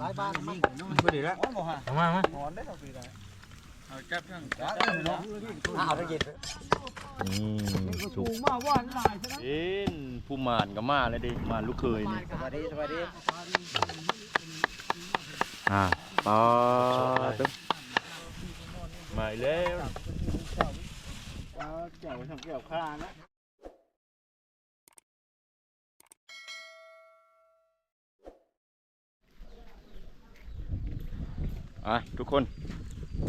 หลายบ้านมันพอดีแล้วอ๋อบ่ฮะเอามามาหอนได้เอาปีได้เอาจับทั้งจ้าเอ้ยเนาะเอาไปกินนี่ถูกมาว่านหลายซะนะเอ็นผู้มานก็มาแล้วดิมานลูกเคยนี่สวัสดีสวัสดีอ่าปอตึ๊บมาอีกแล้วเอาเจ้าทำเกี่ยวข้านะ อะทุกคน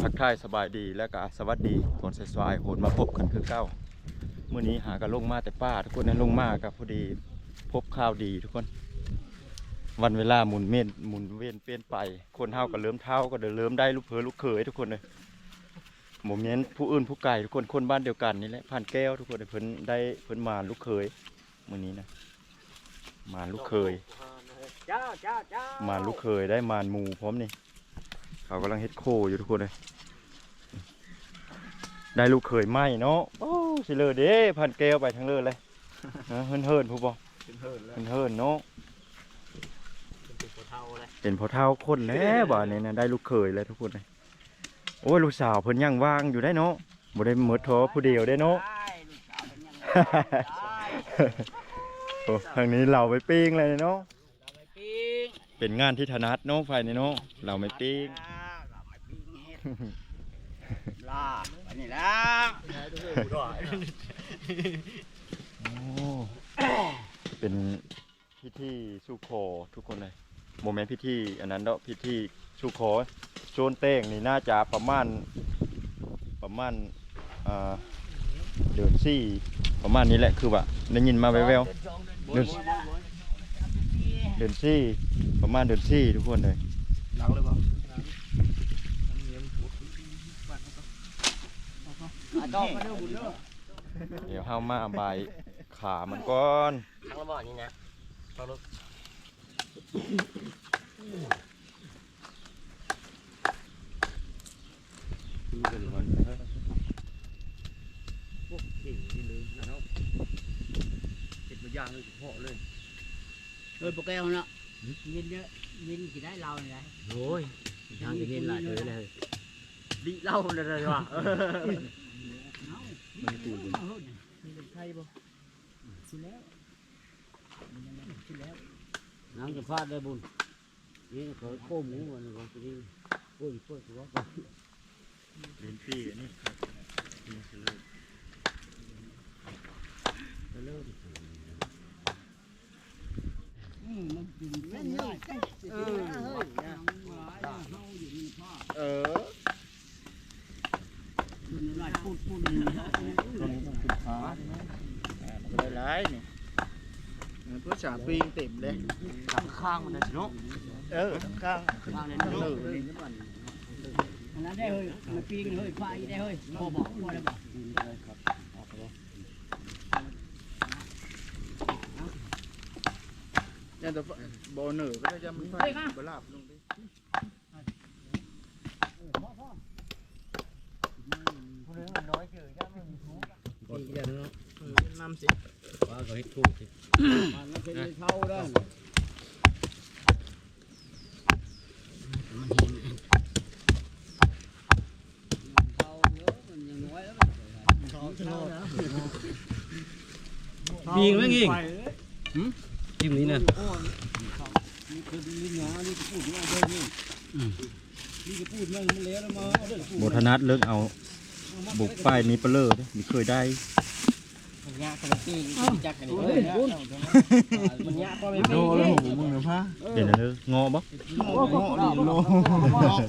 ทักทายสบายดีแล้วก็สวัสดีตอนสายๆโหนมาพบกันคือเก้ามื้อนี้หากันลงมาแต่ป้า ทุกคนนั้นลงมากับพอดีพบข่าวดีทุกคน วันเวลาหมุนเม่นหมุนเวียนเปลี่ยนไป คนเฮาก็เริ่มเท่าก็เดินเริ่มได้ลูกเพอลูกเขยทุกคนเลยหมเมนผู้อื่นผู้ไก่ทุกคนคนบ้านเดียวกันนี่แหละผ่านแก้วทุกคนเพิ่นได้เพิ่นมาลูกเขยมื้อนี้นะมาลูกเขยจ้าจ้าจ้ามาลูกเคยได้มานหมูพร้อมนี่ เขากำลังเฮ็ดโคอยู่ทุกคนเลยได้ลูกเคยไหมเนาะโอ้สิเลยเด้พันแก้วไปทั้งเลยเลยฮะเฮินเฮินผู้บอเป็นเฮินแล้วเฮินเฮินเนาะเป็นตัวเท่าเลยเป็นพอเท่าคนแล้วบ่านี่นะได้ลูกเคยเลยทุกคนเลยโอ้ยลูกสาวเพิ่นยังว่างอยู่ได้เนาะบ่ได้หมดทอผู้เดียวได้เนาะได้ลูกสาวเป็นยังไงโอ้ทางนี้เราไปปิ้งเลยเนาะเราไปปิ้งเป็นงานที่ถนัดเนาะไฟนี่เนาะเราไม่ปิ้ง ลาอันนี้ละโอ้เป็นพิธีสู่ขอทุกคนเลยโมเมนต์พิธีอันนั้นเนาะพิธีสู่ขอโจนเต้งนี่น่าจะประมาณประมาณอ่าเดือนสี่ประมาณนี้แหละคือว่าได้ยินมาแววเดือนเดือนเดือนสี่ประมาณเดือนสี่ทุกคนเลยหลังเลยป่ะดอกมา เด้อบุญเด้อเดี๋ยวเฮามาบายขามันก่อนทางละบ่อนี่นะฟังลูกพวกเก่งนี่เลยนะเนาะเห็ดมาย่างเลยเฉพาะเลยเลยปกแก้วเนาะยินเยอะยินกี่ได้เราเนี่ยโอ้ยย่างจะเห็นหลายเลยเลยดิเล่าเลยเลยว่ะ มันตูดเอาเถอะมีเป็นไทยบ่สิแล้วสิแล้วน้ำจะพลาดได้บุญนี่เขาโค้งหมูมันของตัวนี้โอ้ยโอ้ยตัวเดือนสี่อันนี้ครับนี่คือเลยเริ่มอืมมันกินไม่ได้เออเฮ้ยเฮาอยู่นี่พ่อ เออ คุณไล่พูดพูดนี่ ตรงนี้ต้องขึ้นขามันก็ได้หลายนี่เพื่อฉาปีเต็มเลยข้างมันนะเนาะเออข้างข้างนั้นเด้ออันนั้นได้เฮ้ยมันปีกันเฮ้ยพายได้เฮ้ยพอบอกพอแล้วบอกเนี่ยแต่โบเนอร์ก็ได้จะมันไฟบลาบลงดิอีกอย่างนึงเนาะ น้ำสิ ว่าก็เฮ็ดถูกสิมันเป็นเท่าได้เท่าเยอะมันยังน้อยแล้วมันเท่าเท่าแล้วปีงแม่งอีกจิ้มนี้นะนี่คือลิ้นหยานี่ก็พูดว่าเด้อนี่นี่ก็พูดว่ามันแล้วมาเอาเด้อพูดโบธนัดเลิกเอาบุกป้ายมีเปลือเด้มีเคยได้ ยากมันตีจักกันเลยมันยากก็ไม่โลแล้วหูมึงเนะพ่ะเดี๋ยวนะเด้องอบ่โอ้โหโล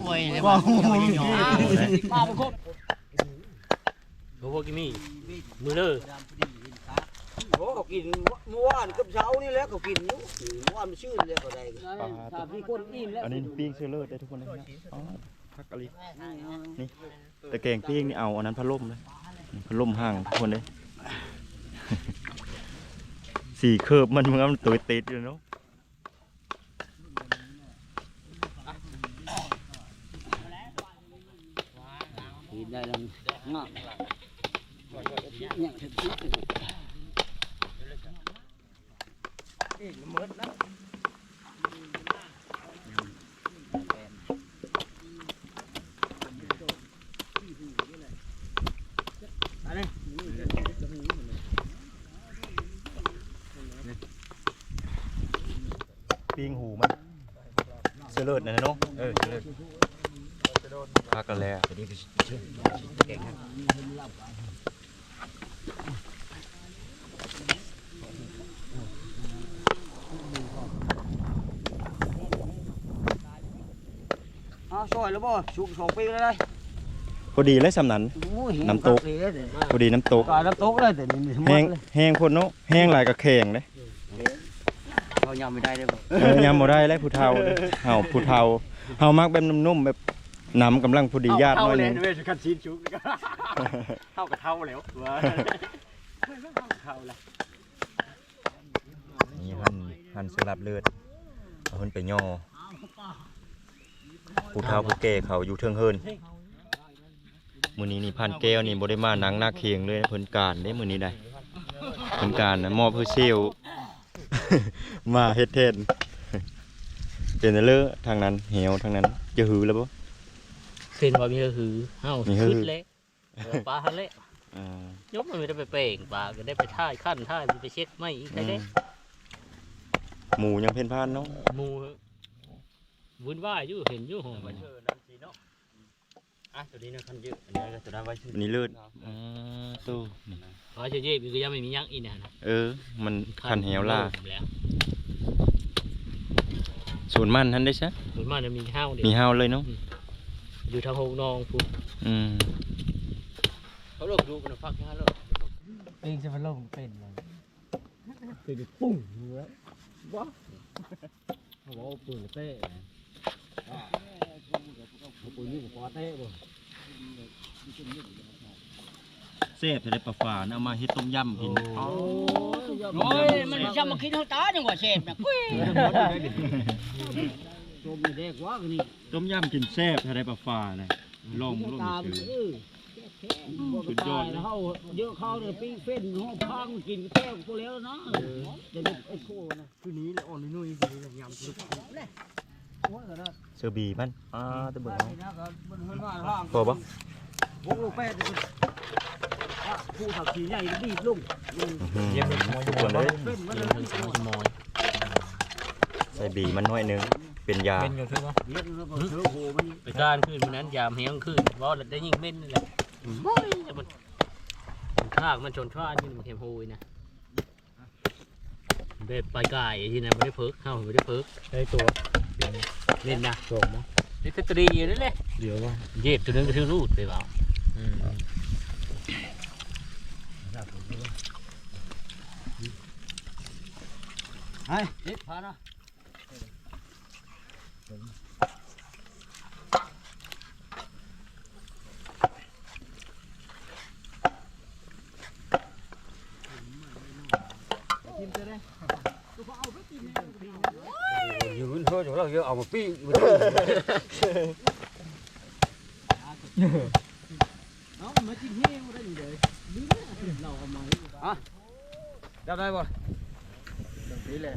โอ้ยว้าวมาเป็นคนโลพวกกิมี่มือเด้อโอ้กินเมื่อวานกับเช้านี่แล้วเขากินอยู่เมื่อวานมันชื่นเลยก็ได้ถ้าพี่คนอิ่มแล้วอันนี้ปิ้งเสื้อเลิศได้ทุกคนเลยนะพักอะไรนี่แต่แกงปิ้งนี่เอาอันนั้นพัดลมเลยพัดลมห่างทุกคนเลย สี่เคิร์บมันมันตัวติดอยู่เนาะได้แล้วงอกเนี่ยถึงที่อีกมืดนะ ปิ้งหูมันเสลิดนั่นนะเนาะเออเสลิดพักกันแล้วตัวนี้ก็ชื่อแกงครับอ้าวซอยแล้วบ่ชุกสองปีแล้วได้พอดีเลยสำนันโอ้ยน้ำตกเลยเด้อพอดีน้ำตกกายน้ำตกเลยแต่นี่ทั้งหมแห้ดงเลยแห้งพ่นเนาะแห้งหลายกับแข็งเลยเขา ยำไม่ได้ได้บ่เออยำบ่ได้แล้วผู้เฒ่าเด้อเฮาผู้เฒ่าเฮามักแบบนุ่มๆแบบน้ำกำลังพอดีญาติหน้อยหนึงเว้ยคันชีนชุกเท่ากับเท่าแล้วว่าเท่าละนี่หั่นหั่นสลับเลือดเอาเพิ่นไปย่อผู้เฒ่าผู้แก่เขาอยู่เทิงเฮินมื้อนี้นี่พันแก้วนี่บ่ได้มาหนังหน้าเคียงเลยนะเพิ่นการเด้มื้อนี้ได้เพิ่นการนะมอบเพื่อเซล มาเฮ็ดแทนเป็นแต่เลอะทางนั้นเหวทางนั้น จะหือแล้วบ่เส้นว่ามีก็คือเอ้ามีก็คือขึ้นเละปลาทะเลอ่ายกมันไม่ได้ไปเป่งปลาก็ได้ไปท่ายขั้นท่ายไปเช็ดไม่อีกได้เด้หมูยังเพ่นพ่านเนาะหมูวุ่นวายอยู่เห็นอยู่ห้องมัน อะตัวนี้นะคันเยอะอันนี้ก็ตัวนั้นไว้ชื่ออันนี้เลือดอ่าตู้นี่ขอเฉยๆมันก็ยังไม่มียักษ์อีกนะนะเออ มันคันเหวล่าแล้วศูนย์มันทันได้ใช่ส่วนมากจะมีห้าวเดียวมีห้าวเลยเนาะอยู่ทางหงนองพูอืมเขาลงดูกันพักห้าโลกเองจะมาลงเป็นเลยเป็นปุ้งหัวว้าเขาบอกว่าปืนเต้เขา ปืนนี่กับปอเต้บ่เซฟจะได้ปลาฝานะเอามาเฮ็ดต้มยำกินโอ้โอ้ยมันจะมาคิดเท่าตาจังหวะเชฟนะกุ้ยจมไม่ได้กว่ากันนี่ต้มยำกินแซ่บถ้าได้ปลาฝานะลองลองตามซื้อเออสุดยอดเลยเขาเยอะเขาเนี่ยปิ้งเฟ้นห้องพังกินแก้วพวกแล้วนะเดี๋ยวไอ้โคนะคือนี้เลยอ่อนนุ่ยๆคือนี้ยำสุกโอ้ยก็ได้ เสือบีมันอ่าตะเบิ่งไปนะก็บนหัวหน้าห้างพอบ่พวกลูกแป้งผู้ขับขี่ใหญ่ดีดลุงเยี่ยมทุกคนเลยเฟ้นมันเดิเลยนทางสามมอยใส่บีมันน้อยหนึงเป็นยาเป็นอยู่ใช่ไหมเลี้ยงแล้วก็เชื้อโหมันไปการขึ้นวันนั้นยามเฮียงขึ้นว่าได้ยิงเม่นนี่แหละโอ้ยแต่มันข้างมันชนช่านนี่มันเข็มโฮยนะแบบปลายกายที่นั่นไม่ได้เพิกเข้าไม่ได้เพิกได้ตัว เล่นนะส่งมั้งนี่ก็ตรีอยู่นั่นแหละเดี๋ยวว่าเย็บตัวนึงก็ถือรูดไปเปล่าไอ้เด็ดพานะ ยืน เถอะเดี๋ยวเราเยอะเอามาปิ้งเอามาจิ้มเฮ้ยมาได้ยังไงเราเอามาอะจับได้ป่ะนี่แหละ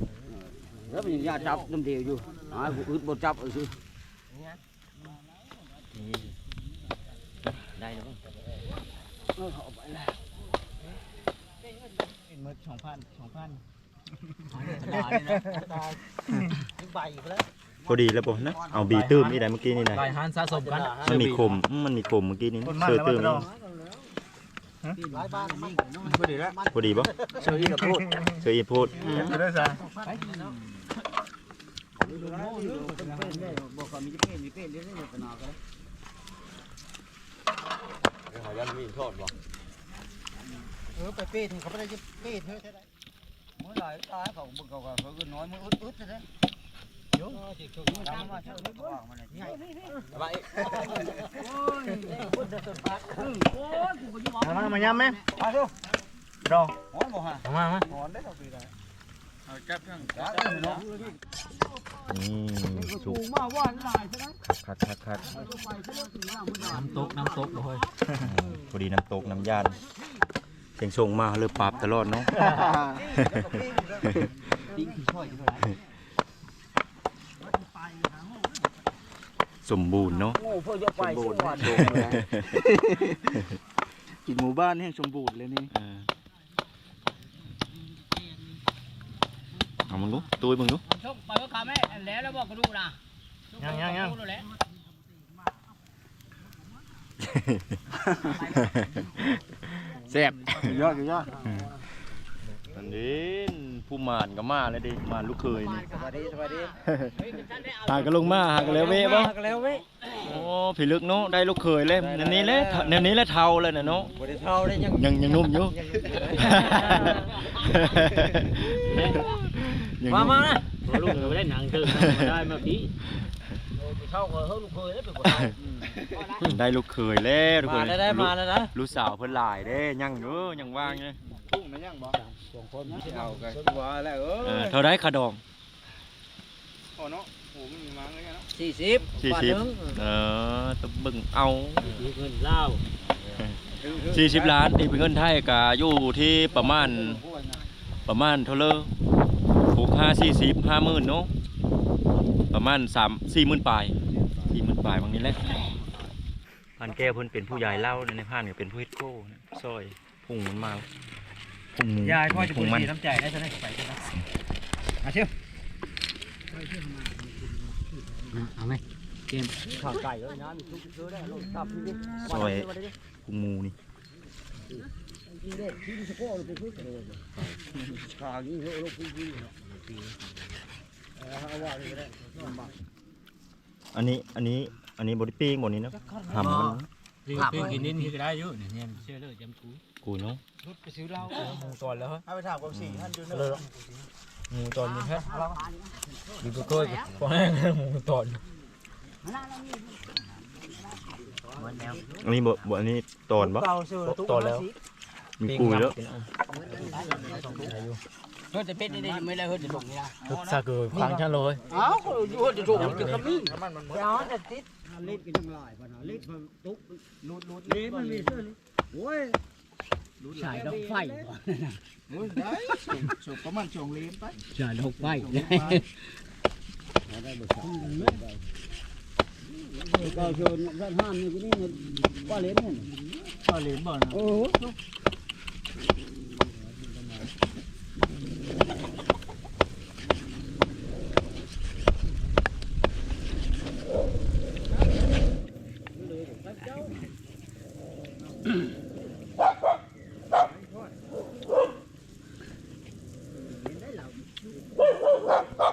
แล้วมันยาจับน้ำเดียวอยู่อ่ากูอึดบดจับเอาสิได้แล้วเออเอาไปแล้วเป็นมือสองพันสองพันตายนะใบไปแล้ว พอดีแล้วบ่นะเอาบีตื้มอีได้เมื่อกี้นี่นะลายฮันสะสมกันมันมีคมอืมมันมีคมเมื่อกี้นี้คนมันเสือแล้วตื้มมันนี่หลายบ้านมันพอดีแล้วพอดีบ่เชื่ออีกพูดเสืออีพูดจะได้ซะบอกว่ามีเป็นมีเป็นเรื่องนี้เป็นอะไรกันหายันมีทอดบ่เออไปเป็ดเขาไม่ได้จะเป็ดเฮ้ยใช่ไหมเมื่อไหร่ตายเขาบึงเขาก็เขาก็น้อยมืออึดอึดใช่ไหมโย่ทำมาเชื่อไม่กว่างมันเลย มผัสโอ้ยกูก็ยิ่งมามายำไหมมาดูรอหอนบ่ฮะมามาหอนได้เราปีได้เอาจับทั้งจ้าเนาะนี่สุสู Ừ. กงมากว่าหลายใช่ไหมคักคักคักไปก็ไปเชื่อถึงหน้ามือหนาน้ำตกน้ำตกเลยพอดีน้ำตกน้ำยานเสียงส่งมาเลยปรับตลอดเนาะ ปิ้งช่วยกัน สมบูรณ์เนาะโง่เพื่อจะไปสวรรค์กินหมู่บ้านให้สมบูรณ์เลยนี่เออเอามึงดูตุ้ยมึงดูชกไปก็ขาแม่แล้วแล้วบอกกระดูกนะยังยังยังแล้วแซ่บ ยอดยอด อันนี้ ผู้มานก็มาแล้วดิมานลูกเคยนี่สวัสดีสวัสดีหากันลงมาหากันแล้วเว้บ่กันแล้วเว้ยโอ้พี่ลึกเนาะได้ลูกเคยเลยอันนี้แหละอันนี้แหละเท่าเลยน่ะเนาะบ่ได้เท่าได้ยังยังยังนุ่มอยู่ยังมานุ่มานะลูกไม่ได้หนังเกินมาได้มาพี่ เข้าก็เฮ้ยลูกเคยได้เป็นคนได้ลูกเคยแล้วทุกคมานได้ได้มาแล้วนะลูกสาวเพิ่นหลายเด้ยังเด้อยังว่างเลยทุ่งนะยังบ่สองคนเอากันว่าแล้วเอเอออเท่าไรขาดอง โอ้เนาะโอ้มันมีมังเลยเนาะสี่สิบสี่สิบเออตะบึงเอาเงินเล่าสี่สิบล้านตีเป็นเงินไทยก็อยู่ที่ประมาณประมาณเท่าเลอหกห้าสี่สิบห้าหมื่นเนาะประมาณสามสี่หมื่นปลาย สี่หมื่นปลายบางนี้แหละพันแก้วเพิ่นเป็นผู้ใหญ่เล่าในพันก็เป็นผู้เฮ็ดโก้นะซอยพุ่งมันมาพุ่งหมูยายพ่อจะพุ่พูงดมันดีน้ำใจได้จะได้ไปกันนะมาเชียวเอาไหมข้าวไก่เลยนะมีทุกซื้อได้ลงตับนี่ดิซอยพุ่งหมูนี่ข้าวนี่ลงพุ่งพุ่งเอาว่าเลยก็ได้ อันนี้อันนี้อันนี้บริปิ้งบนนี้นะหำมันคือคือกินนิดนี่ก็ได้อยู่เนี่ยเชื่อเลยจำกูกูเนาะไปซื้อเหล้าหมูตอนแล้วเอาไปถามกองสี่ท่านอยู่นั่นเลยหมูตอนนี้แค่ดีก็ก้อยพอแห้งหมูตอนอันนี้บบ่อันนี้ตอนปะเก่าซื้อตุ๊กตอนแล้ว มีกุยแล้ว เฮ้ยจะเป็ดนี่ไม่ได้เฮ้ยจะถูกนี่นะทุกซาเกอร์ฟังฉันเลยเอ้าเฮ้ยจะถูกมันจะขมิ้นมันมันยาวจะติดเลิดกันทั้งหลายปัญหาลิดมันตุ๊กลุดลุดเลิดมันมีเสื้อลิดโอ้ยฉายดอกไฟโอ้ยได้ส่งประมาณส่วงเลี้ยงไปฉายดอกไฟก็ชนร้านห้ามนี่ก็นี่ป้าเล่นนี่ก็เลี้ยงบ่นะโอ้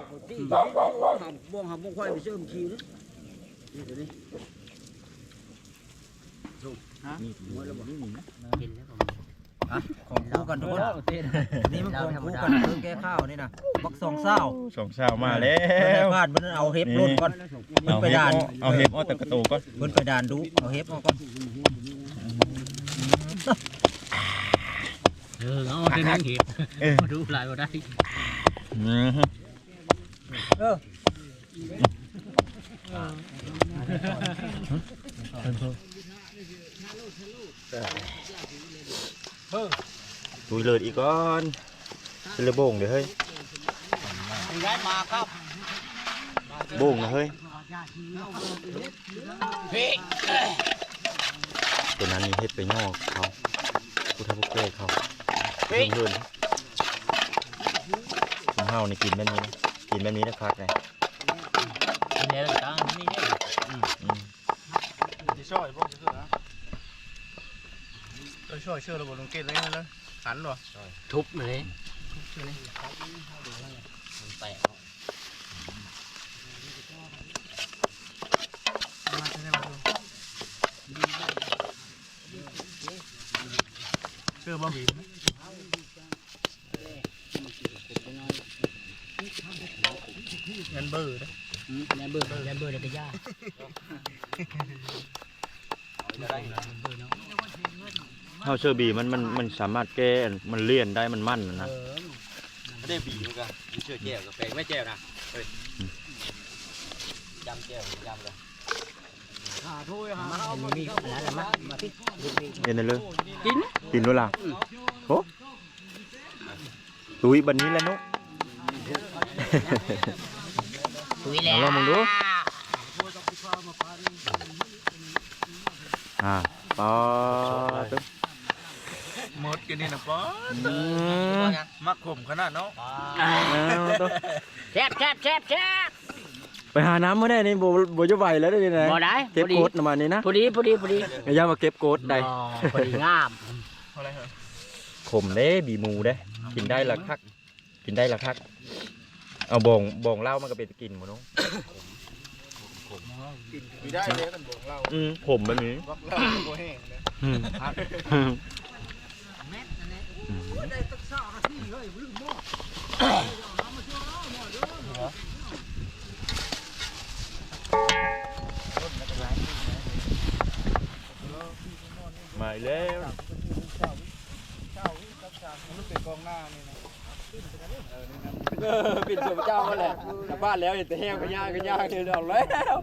โหที่หำบ่วงหำบ่วงควายไของคู่กันทุกคนนี่มันของคู่กันคือแก้ข้าวนี่นะบักสองเศร้าสองสาวมาแล้เพิ่นวได้พลาดมันเอาเฮฟรุ่นก่อนเอาไปเห็บด่านเอาเอาเห็บเอาแต่กระโตก่อนเพิ่นไปด่านดูเอาเฮฟเอาก่อนเออเอาแต่นั่งเห็บเออดูลายมาได้อืม ตุยเลิศอีกก่อนเป็นระบงเดี๋ยวเฮ้ยย้ายมาครับงนะเฮ้ยตัวนั้นนี่เฮ็ดไปงอกเขาผู้ทับผู้แก่เขาเพิ่นเพิ่นของเฮานี่กินแบบนี้นะกินแบบนี้นะคักเลยกินแล้วตั้งนี่เนี่ยอืมที่ช่วยพวกซื้อนะช่วยเชื่อระบบลงเกตเลยนะ หันหรอทุบเลยแตกเชื่อบ่บีเงินเบอร์นะแลมเบอร์แลมเบอร์เลยก็ยากเฮาเชอร์บีมันมันมันสามารถแก้มันเลี่ยนได้มันมั่นนะนะไม่ได้บีมันก็เชื่อแก้วกับแปลงไม่แก้วนะจำแก้วจำเลยหาถ้วยหาเอามามีอะไรมามาติดเห็นได้เลยกินกินด้วยล่ะโอ้ตุยบันนี้แหล้วนุถุยแล้วเอาลองมึงดู อ่าปอตึ๊บหมด กินนี่นะป๊ออืมมักขมขนาดเนาะเอาตัวแซ่บแซ่บแซ่บแซ่บไปหาน้ำมาได้นี่บ่บ่จะไหวแล้วได้นี่นะบ่ได้เก็บพอดีโกดประมาณนี้นะพอดีพอดีพอดีอย่ามาเก็บโกดได้อ๋อพอดีงามอะไรเหรอขมเด้บีหมูเด้ กินได้ละคัก กินได้ละคัก เอาบ่งบ่งเหล้ามันก็เป็นกินหมดเนาะกินไม่ได้เลยกันบอกเราอืมผมแบบนี้บอกเราโบแห้งนะอืม หม้อมาอีกแล้วเช่ากับชามันเป็นกองหน้านี่นะเออนี่นะเออปิดสมเจ้ามาแหละกลับบ้านแล้วเห็นแต่แห้งก็ย่างก็ย่างเห็นดอกแล้ว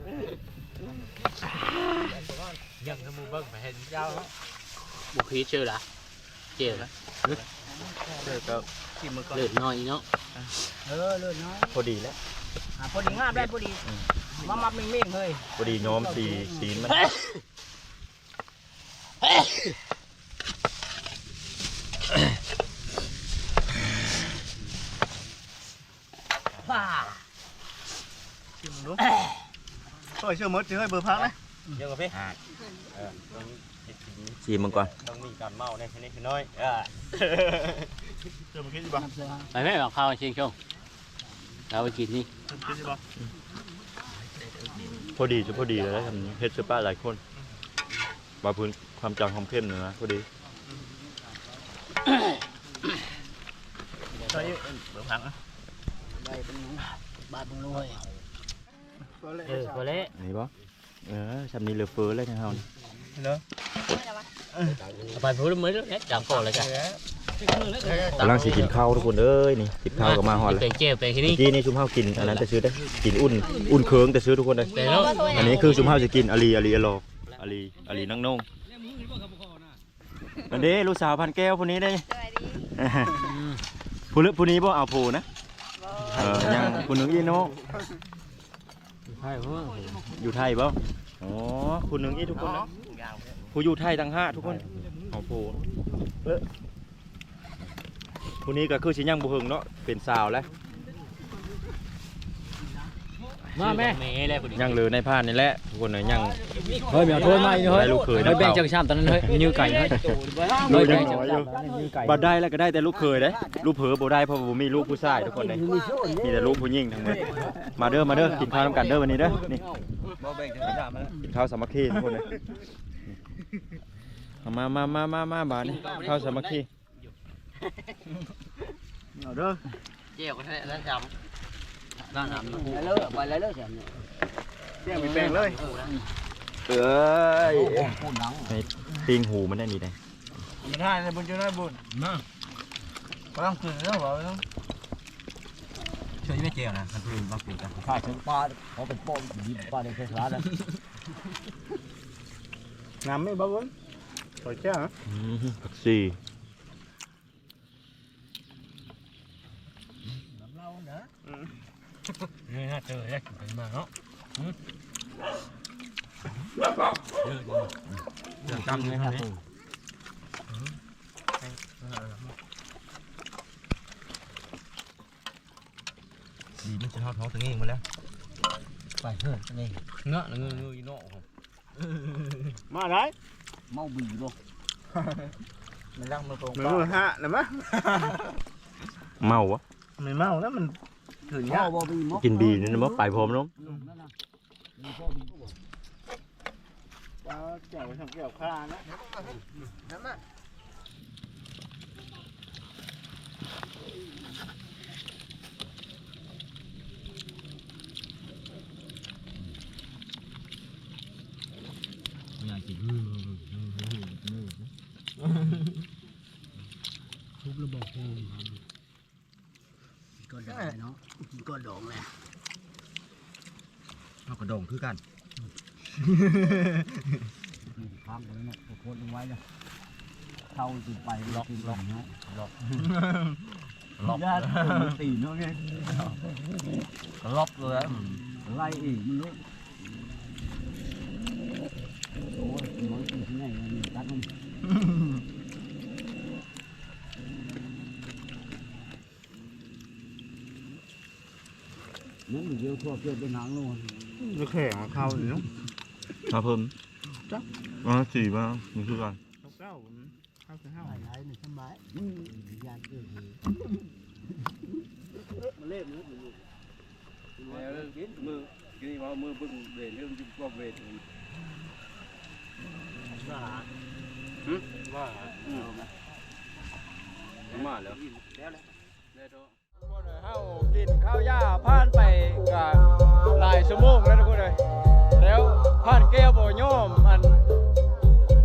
ยังทำมือเบิ้งไปเห็นเจ้าบุคีชื่อละเจียวละ เจอก็กินมือก่อนเลือดน้อยเนาะเออเลือดน้อยพอดีแล้วอะพอดีงามได้พอดีมามัดเม่งๆเฮ้ยพอดีย้อมสีสีมันว้ากินมึงดูโอ้ยเชื่อมดเชื่อให้เบอร์พักนะเยอะกว่าพี่ สีมันก่อนต้องมีการเมาในชนิดน้อยอ่าเชื่อมึงคิดดีป่ะไปไหมบอกข้าวชิงชงเราไปกินนี่คิดดีป่ะพอดีจะพอดีเลยนะทำนี้เฮ็ดเสื้อป้าหลายคนมาพื้นความจำความเข้มเลยนะพอดีใช่เบอร์พักนะบาดมึงเลยก็เลยเออพอแล้วนี่ปะ เออชำนี้เหลือเฟือเลยนะเฮานี่เนาะเอาไปพูดมือแล้วจับก่อนเลยจ้ะกำลังสิกินข้าวทุกคนเอ้ยนี่กินข้าวก็มาฮอดแล้วเป็นเจียวเป็นที่นี่เมื่อกี้นี่ชุมเฮากินอันนั้นแต่ซื้อได้กินอุ่นอุ่นเคืองแต่ซื้อทุกคนเลยเป็นแล้วอันนี้คือชุมเฮาจะกินอาลีอาลีอโลอาลีอาลีนั่งนงอันนี้ลูกสาวพันแก้วผู้นี้ได้สวัสดีผู้ลึกผู้นี้บ่เอาผู้นะเออยังผู้หนึงอีโน ใช่เพราะอยู่ไทยบ่อ๋อผู้หนึงอีทุกคนนะผู้อยู่ไทยต่างหากทุกคนเอาผู้เออผู้นี้ก็คือสิยังบ่เฮิงเนาะเป็นสาวแล้ว มาแม่แม่เลยพอดียังเหลือในผ้านนี่แหละทุกคนเลยยังเฮ้ยแมวโทษมาอีกเฮ้ยได้ลูกเขยเฮ้นะยแบ่งเปจากล่าชามตอนนั้นเฮ้ยยื้อไก่เฮ้ยลูกแบ่ยังงน้จากอยอชามยู่ตอนนั้นยื้อไก่บัดได้แล้วก็ได้แต่ลูกเขยเด้ลูกเผอบ่ได้เพราะว่าบ่มีลูกผู้ชายทุกคนเลยมีแต่ลูกผู้หญิงทั้งหมดมาเด้อมาเด้อกินข้าวนํกันเด้อวันนี้เด้อนี่บ่แบ่งจะถามมาแล้วกินข้าวสามัคคีทุกคนเลยเอามามามามามาบาดนี่ข้าวสามัคคีเอาเด้อเจียวก็ได้แล้วจำ นั่นน่ะไปเลยไปเลยเลยเสียเสี่ยงมีแปลงเลยเอ้ยให้ปิ้งหูมันได้นี่ได้มันให้ในบุญจะได้บุญมาก็ต้องตื่นแล้วเหรอช่วยไม่เจียวนะมันคือมาปิดกันข้าถึงปลาเขาเป็นป้อมยิบปลาในเทศราแล้วน้ำไม่บ้าบุญสวยแค่ฮะอืมผักชีนี่ น่าเจอแล้วไปมาเนาะเจำเลยครับดีมันจะทอดท้องตัวเองมาแล้ว ไปเฮ้ยนี่เนาะเงือเงืออีโน่มาได้เมาบีบ่มันรังมือตรงมือฮะนะมะเมาวะไม่เมาแล้วมัน ถึงเมาเนี้ยบ่บีมกินบีนี่นะมั้ไปพร้อมน้องปลาแก้วไปทำแก้วข้านะอยากกินทุบระบบโฮมก็ได้เนาะ ก็ดองแหละเอากระดองคือกันข้ามกันเนาะโคตรไว้เลยเข้าติดไปล็อกล็อกเนาะล็อกล็อกญาติตีเนาะไงล็อกเลยไล่อีกมันรู้โอ้ยมันกินที่ไหนมันตัดมัน นั่น มันเยอะทั่วเกิดเป็นหางลงจะแข่งเข้าอยู่เนาะครับเพิ่มอ๋อสี่บ้างนี่คือกันเก้าเข้าคือห้าหลายหนึ่งสมัยยานเกิดเหตุมันเล่นมือมือมือกินว่ามือบึ้งเวทเรื่องจิ้มกว่าเวทมาแล้ว เฮากินข้าวหญ้าผ่านไปก็หลายชั่วโมงแล้วทุกคนเลยแล้วผ่านแก้วบ่ยอมอัน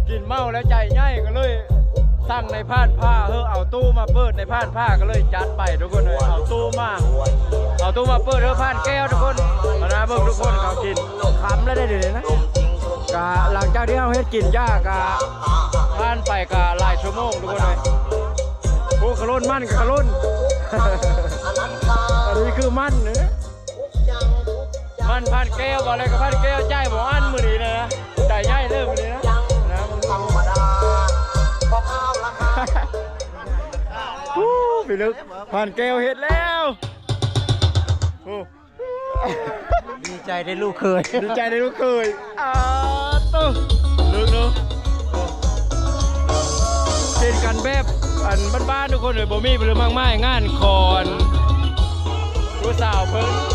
กินเมาแล้วใจง่ายก็เลยสั่งในผ่านผ้าเฮอเอาตู้มาเปิดในผ่านผ้าก็เลยจัดไปทุกคนเลยเอาตู้มาเอาตู้มาเปิดเฮอผ่านแก้วทุกคนมานะเบิ่งทุกคนเขากินคำแล้วได้เดี๋ยวนี้นะกะหลังจากที่เฮาเฮ็ดกินหญ้ากะผ่านไปกะหลายชั่วโมงทุกคนเลยโอ้ขลุ่นมั่นกับขลุ่นอั นนี้คือมั่นเนื้อมันพันแก้วบอกเลยกับพันแก้วใจบอกอันมือนี้นะใจใหญ่เลยมือนี้นะนะมึงดูฮู้พี่ลึกพันแก้วเห็ดแล้วโอ้ดีใจได้ลูกเคย ดีใจในลูกเคยอ้าวตู้ลึกเนาะกินกันแบบอันบ้านๆทุกคนเลยบ่มีหรือมากมายงานคอน ผู้สาวเพิ่น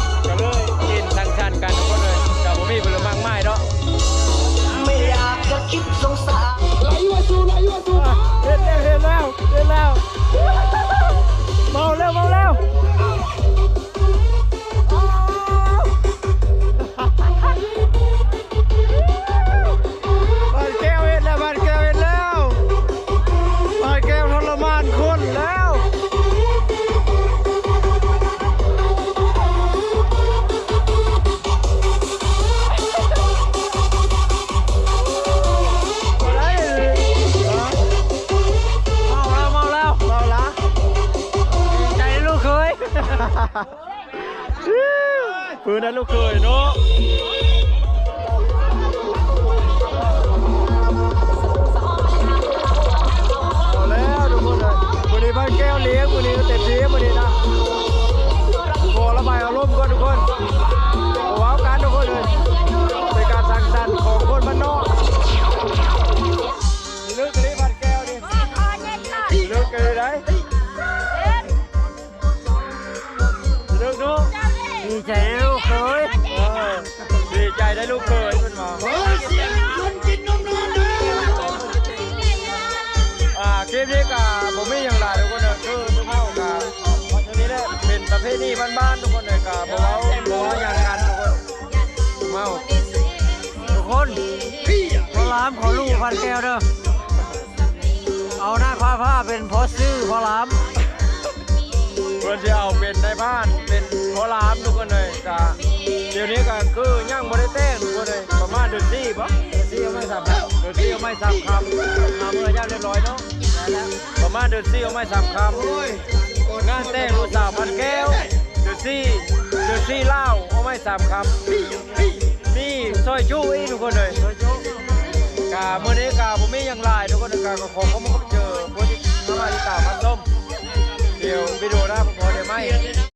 ปืนนั้นลูกเคยเนาะเอแล้วทุกคนเลยวันนี้บ้านแก้วเลี้ยงวันนี้ก็เต็มที่วันนี้นะพอระบายอารมณ์ก่อนทุกคนว้าวกันทุกคนเลยเป็นการสังสรรค์ของคนบ้านนอกเลือกเลยพันแก้วดิเลือกเลยได้เลือกดูกเคยเออดีใจ ได้ลูกเคยขึ้นมาอ่าคลิปนี้กับผมมีอย่างไรทุกคนเลยคือทุกเท่ากับวันนี้เนี่ยเป็นประเพณีบ้านๆทุกคนเลยกับบอกว่าบอกว่าอย่างกันทุกคนเมาทุกคนพอลามขอลูกพันแก้วเด้อเอาหน้าผ้าผ้าเป็นโพสซื้อพอลามเพื่อนจะเอาเป็นในบ้านเป็น โคลามทุกคนเลยกะเดี๋ยวนี้ก็คือยังไม่ได้แต่งทุกคนเลยประมาณเดือนสี่ปะเสียไม่สับแล้วเดือนสี่เอาไม่สามคำทำเมื่อย่างเรียบร้อยเนาะประมาณเดือนสี่เอาไม่สามคำงานแต่งลูกสาวพันแก้วเดือนสี่เดือนสี่เล่าเอาไม่สามคำนี่ซอยจู้อีทุกคนเลยซอยจู้กะเมื่อนี้กะผมมีอย่างไรทุกคนกะก็ขอเขามาเจอพวกที่มาที่ตามมาส้มเดี๋ยววิดีโอหน้าผมขอเดี๋ยวไม่